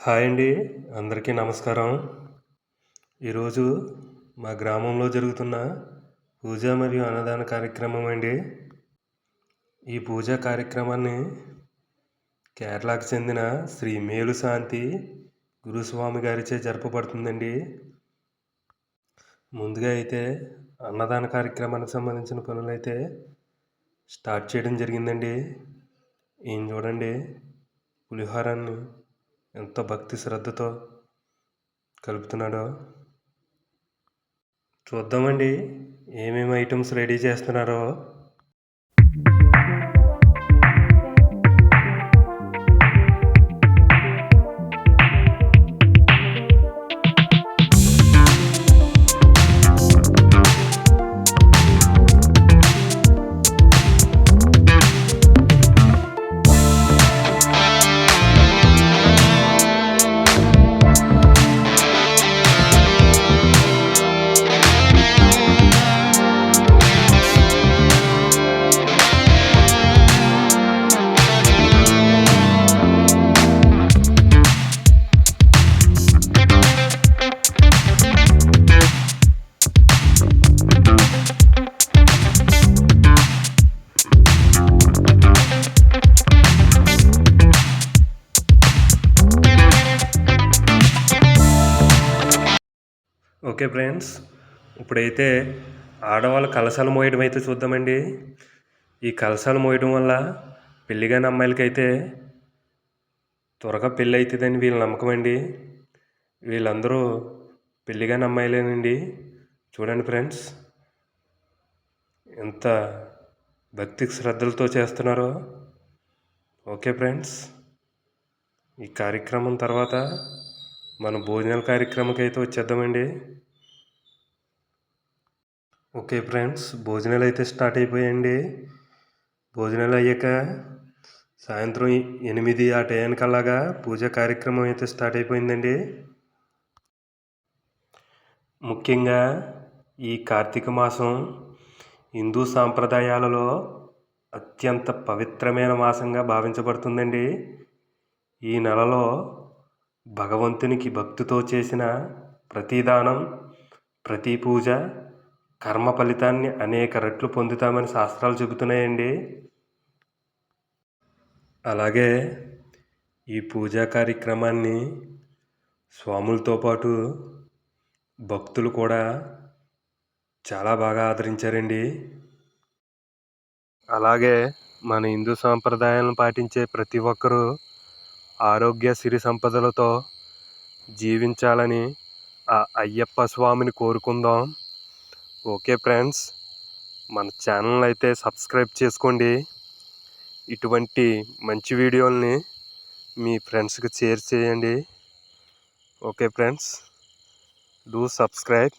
Hi అండి అందరికీ నమస్కారం. ఈరోజు మా గ్రామంలో జరుగుతున్న పూజ మరియు అన్నదాన కార్యక్రమం అండి. ఈ పూజా కార్యక్రమాన్ని కేరళకు చెందిన శ్రీ మేలుశాంతి గురుస్వామి గారిచే జరపబడుతుందండి. ముందుగా అయితే అన్నదాన కార్యక్రమానికి సంబంధించిన పనులైతే స్టార్ట్ చేయడం జరిగిందండి. ఏం చూడండి పులిహోరాన్ని ఎంత భక్తి శ్రద్ధతో కలుపుతున్నాడో. చూద్దామండి ఏమేమి ఐటమ్స్ రెడీ చేస్తున్నారో. ఓకే ఫ్రెండ్స్ ఇప్పుడైతే ఆడవాళ్ళ కలశాలు మోయడం అయితే చూద్దామండి. ఈ కలశాలు మోయడం వల్ల పెళ్ళిగాని అమ్మాయిలకైతే త్వరగా పెళ్ళి అవుతుందని వీళ్ళ నమ్మకం అండి వీళ్ళందరూ పెళ్ళిగాని అమ్మాయిలేనండి. చూడండి ఫ్రెండ్స్ ఎంత భక్తి శ్రద్ధలతో చేస్తున్నారో. ఓకే ఫ్రెండ్స్ ఈ కార్యక్రమం తర్వాత మన భోజనాల కార్యక్రమంకి అయితే వచ్చేద్దామండి. ఓకే ఫ్రెండ్స్ భోజనాలు అయితే స్టార్ట్ అయిపోయాయండి. భోజనాలు అయ్యాక సాయంత్రం ఎనిమిది ఆ టైంకల్లాగా పూజ కార్యక్రమం అయితే స్టార్ట్ అయిపోయిందండి. ముఖ్యంగా ఈ కార్తీక మాసం హిందూ సాంప్రదాయాలలో అత్యంత పవిత్రమైన మాసంగా భావించబడుతుందండి. ఈ నెలలో భగవంతునికి భక్తితో చేసిన ప్రతి దానం ప్రతి పూజ కర్మ ఫలితాన్ని అనేక రెట్లు పొందుతామని శాస్త్రాలు చెబుతున్నాయండి. అలాగే ఈ పూజా కార్యక్రమాన్ని స్వాములతో పాటు భక్తులు కూడా చాలా బాగా ఆదరించారండి. అలాగే మన హిందూ సాంప్రదాయాలను పాటించే ప్రతి ఒక్కరూ ఆరోగ్య సిరి సంపదలతో జీవించాలని ఆ అయ్యప్ప స్వామిని కోరుకుందాం. ఓకే ఫ్రెండ్స్ మన ఛానల్ అయితే సబ్స్క్రైబ్ చేసుకోండి. ఇటువంటి మంచి వీడియోల్ని మీ ఫ్రెండ్స్కి షేర్ చేయండి. Okay friends do subscribe.